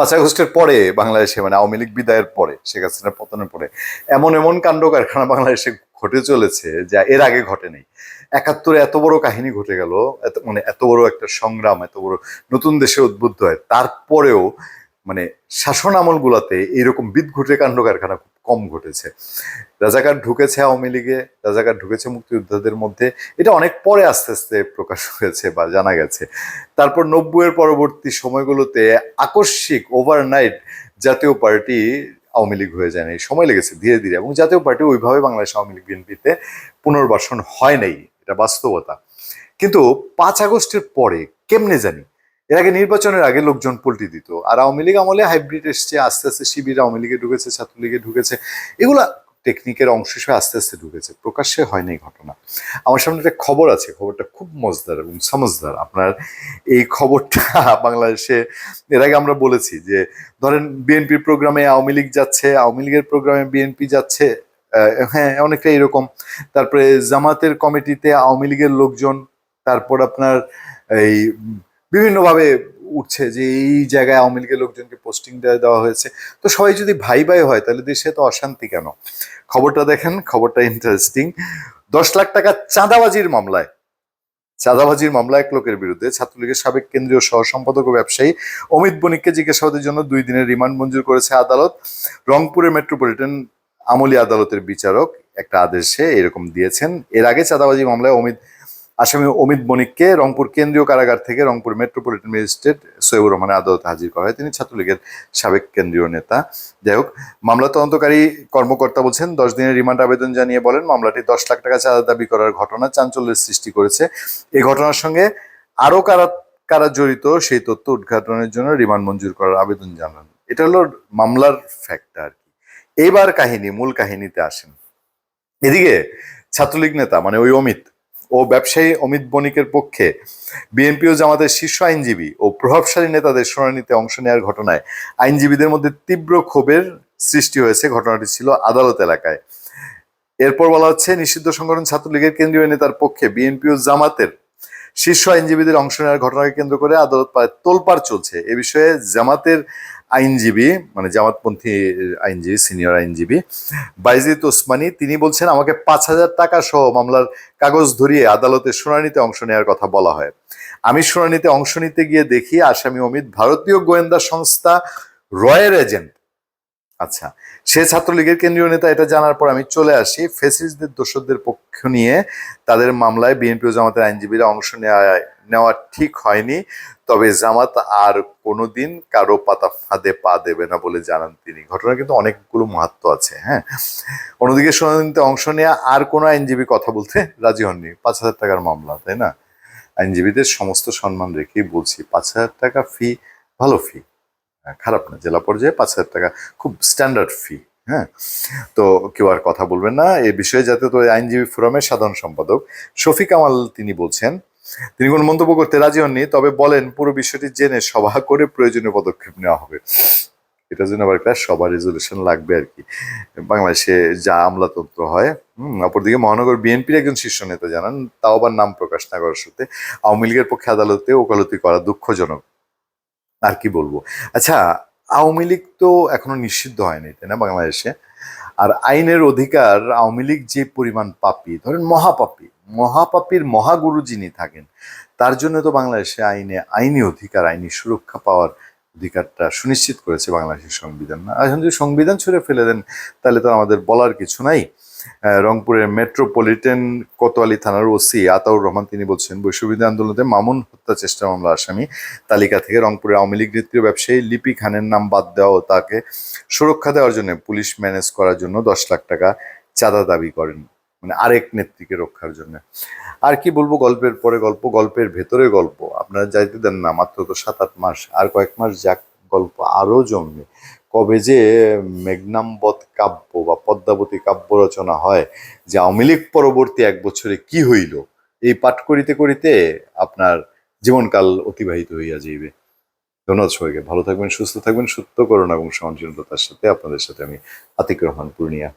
পাঁচ আগস্টের পরে বাংলাদেশে মানে আওয়ামী লীগ বিদায়ের পরে, শেখ হাসিনার পতনের পরে, এমন এমন কাণ্ড কারখানা বাংলাদেশে ঘটে চলেছে যা এর আগে ঘটেনি। একাত্তরে এত বড় কাহিনী ঘটে গেল, এত মানে এত বড় একটা সংগ্রাম, এত বড় নতুন দেশে উদ্বুদ্ধ হয়। তারপরেও মানে শাসন আমল গুলাতে এইরকম বিদঘুটে কাণ্ড কারখানা কম ঘটেছে। রাজাকার ঢুকেছে আওয়ামী লীগে, রাজাকার ঢুকেছে মুক্তিযোদ্ধাদের মধ্যে। এটা অনেক পরে আস্তে আস্তে প্রকাশ হয়েছে বা জানা গেছে। তারপর নব্বইয়ের পরবর্তী সময়গুলোতে আকস্মিক ওভারনাইট জাতীয় পার্টি আওয়ামী লীগ হয়ে যায় নাই। সময় লেগেছে ধীরে ধীরে এবং জাতীয় পার্টি ওইভাবে বাংলাদেশ আওয়ামী লীগ বিএনপিতে পুনর্বাসন হয় নাই। এটা বাস্তবতা। কিন্তু পাঁচ আগস্টের পরে কেমনে জানি এর আগে নির্বাচনের আগে লোকজন পল্টি দিত। আর আওয়ামী লীগ আমলে হাইব্রিড এসছে, আস্তে আস্তে শিবির আওয়ামী লীগে ঢুকেছে, ছাত্রলীগে ঢুকেছে। এগুলা টেকনিকের অংশ হিসেবে আস্তে আস্তে ঢুকেছে। প্রকাশ্যে হয়নি ঘটনা। আমার সামনে একটা খবর আছে, খবরটা খুব মজদার এবং সমজদার। আপনার এই খবরটা বাংলাদেশে, এর আগে আমরা বলেছি যে, ধরেন বিএনপির প্রোগ্রামে আওয়ামী লীগ যাচ্ছে, আওয়ামী লীগের প্রোগ্রামে বিএনপি যাচ্ছে হ্যাঁ অনেকটা এরকম। তারপরে জামাতের কমিটিতে আওয়ামী লীগের লোকজন, তারপর আপনার এই বিভিন্নভাবে উঠছে যে এই জায়গায় আওয়ামী লীগের লোকজনকে পোস্টিং দেওয়া হয়েছে। তো সবাই যদি ভাই ভাই হয়, তাহলে দেশে তো অশান্তি কেন? খবরটা দেখেন, খবরটা ইন্টারেস্টিং দশ লাখ টাকা চাঁদাবাজির মামলায়। চাঁদাবাজির মামলা এক লোকের বিরুদ্ধে ছাত্রলীগের সাবেক কেন্দ্রীয় সহ সম্পাদক ও ব্যবসায়ী অমিত বণিককে জিজ্ঞাসাবাদের জন্য দুই দিনের রিমান্ড মঞ্জুর করেছে আদালত। রংপুরের মেট্রোপলিটন আমলি আদালতের বিচারক একটা আদেশে এরকম দিয়েছেন। এর আগে চাঁদাবাজি মামলায় অমিত আসামি অমিত বণিককে রংপুর কেন্দ্রীয় কারাগার থেকে রংপুর মেট্রোপলিটন ম্যাজিস্ট্রেট সৈয়বুর রহমানের আদালতে হাজির করা হয়। তিনি ছাত্রলীগের সাবেক কেন্দ্রীয় নেতা। যাই হোক, মামলা তদন্তকারী কর্মকর্তা বলছেন, দশ দিনের রিমান্ড আবেদন জানিয়ে বলেন, মামলাটি দশ লাখ টাকা চাঁদা দাবি করার ঘটনা চাঞ্চল্যের সৃষ্টি করেছে। এই ঘটনার সঙ্গে আরও কারা কারা জড়িত সেই তথ্য উদ্ঘাটনের জন্য রিমান্ড মঞ্জুর করার আবেদন জানান। এটা হলো মামলার ফ্যাক্টর আর কি। এইবার কাহিনী, মূল কাহিনীতে আসেন। এদিকে ছাত্রলীগ নেতা মানে ওই অমিত ও ব্যবসায়ী অমিত বণিকের পক্ষে বিএনপি ও জামাতের শীর্ষ আইনজীবী ও প্রভাবশালী নেতাদের শুনানিতে অংশ নেওয়ার ঘটনায় আইনজীবীদের মধ্যে তীব্র ক্ষোভের সৃষ্টি হয়েছে। ঘটনাটি ছিল আদালত এলাকায়। এরপর বলা হচ্ছে, নিষিদ্ধ সংগঠন ছাত্রলীগের কেন্দ্রীয় নেতার পক্ষে বিএনপি ও জামাতের শীর্ষ আইনজীবীদের অংশ নেওয়ার ঘটনাকে কেন্দ্র করে আদালত প্রায় তোলপাড় চলছে। এ বিষয়ে জামাতের আইনজীবী মানে জামাতপন্থী আইনজীবী, সিনিয়র আইনজীবী, বাইজিদ ওসমানী, তিনি বলছেন, আমাকে পাঁচ হাজার টাকা সহ মামলার কাগজ ধরিয়ে আদালতে শুনানিতে অংশ নেওয়ার কথা বলা হয়। আমি শুনানিতে অংশ নিতে গিয়ে দেখি আসামি অমিত ভারতীয় গোয়েন্দা সংস্থা রয়ের এজেন্ট। আচ্ছা সে ছাত্রলীগের কেন্দ্রীয় নেতা, এটা জানার পর আমি চলে আসি। ফেসিসদের দোষরদের পক্ষ নিয়ে তাদের মামলায় বিএনপি ও জামাতের আইনজীবীরা অংশ নেওয়া নেওয়া ঠিক হয়নি। তবে জামাত আর কোনোদিন কারও পাতা ফাঁদে পা দেবে না বলে জানান তিনি। ঘটনা কিন্তু অনেকগুলো মাহাত্ম আছে হ্যাঁ? অন্যদিকে শুনানিতে অংশ নেওয়া আর কোনো আইনজীবী কথা বলতে রাজি হননি। পাঁচ হাজার টাকার মামলা, তাই না? আইনজীবীদের সমস্ত সম্মান রেখেই বলছি, পাঁচ হাজার টাকা ফি ভালো ফি খারাপ না, জেলা পর্যায়ে পাঁচ হাজার টাকা, খুব স্ট্যান্ডার্ড ফি হ্যাঁ। তো কেউ আর কথা বলবেন না, এ বিষয়ে যাতে তো আইনজীবী ফোরামের সাধারণ সম্পাদক শফিক আমাল তিনি বলছেন, তিনি কোনো মন্তব্য করতে রাজি হননি, তবে বলেন পুরো বিষয়টি জেনে সভা করে প্রয়োজনীয় পদক্ষেপ নেওয়া হবে। এটার জন্য আবার একটা সভা রেজলিউশন লাগবে আর কি। বাংলাদেশে যা আমলাতন্ত্র হয় অপরদিকে মহানগর বিএনপির একজন শীর্ষ নেতা জানান, তাও আবার নাম প্রকাশ না করার সত্ত্বে আওয়ামী লীগের পক্ষে আদালতে ওকালতি করা দুঃখজনক। আর কি বলব? আচ্ছা আওয়ামী লীগ তো এখনও নিষিদ্ধ হয়নি, তাই না বাংলাদেশে? আর আইনের অধিকার আওয়ামী লীগ যে পরিমাণ পাপি, ধরেন মহাপাপি, মহাপাপির মহাগুরু যিনি থাকেন, তার জন্য তো বাংলাদেশে আইনে আইনি অধিকার, আইনি সুরক্ষা পাওয়ার অধিকারটা সুনিশ্চিত করেছে বাংলাদেশের সংবিধান না। এখন যদি সংবিধান ছুঁড়ে ফেলে দেন, তাহলে তো আমাদের বলার কিছু নাই। রংপুরের মেট্রোপলিটন কোতোয়ালি থানার ওসি আতাউর রহমান, তিনি বলছেন বৈশ্ববিদ্যালয় আন্দোলনে মামুন হত্যা চেষ্টা মামলা আসামি। তালিকা থেকে রংপুরের আওয়ামী লীগ নেত্রী ব্যবসায়ী লিপি খানের নাম বাদ দেওয়া ও তাকে সুরক্ষা দেওয়ার জন্য পুলিশ ম্যানেজ করার জন্য দশ লাখ টাকা চাঁদা দাবি করেন। মানে আরেক নেত্রীকে রক্ষার জন্য। আর কি বলব গল্পের পরে গল্প, গল্পের ভেতরে গল্প। আপনারা যাইতে দেন না, মাত্র তো সাত আট মাস। আর কয়েক মাস যাক, গল্প আরও জমবে। কবে যে মেঘনাম্বত কাব্য বা পদ্মাবতী কাব্য রচনা হয়, যে আওয়ামী লীগ পরবর্তী এক বছরে কি হইল, এই পাঠ করিতে করিতে আপনার জীবনকাল অতিবাহিত হইয়া যাইবে। ধন্যবাদ সবাইকে। ভালো থাকবেন, সুস্থ থাকবেন, সত্য করুন এবং সহনশীলতার সাথে, আপনাদের সাথে আমি আতিক রহমান, পূর্ণিয়া।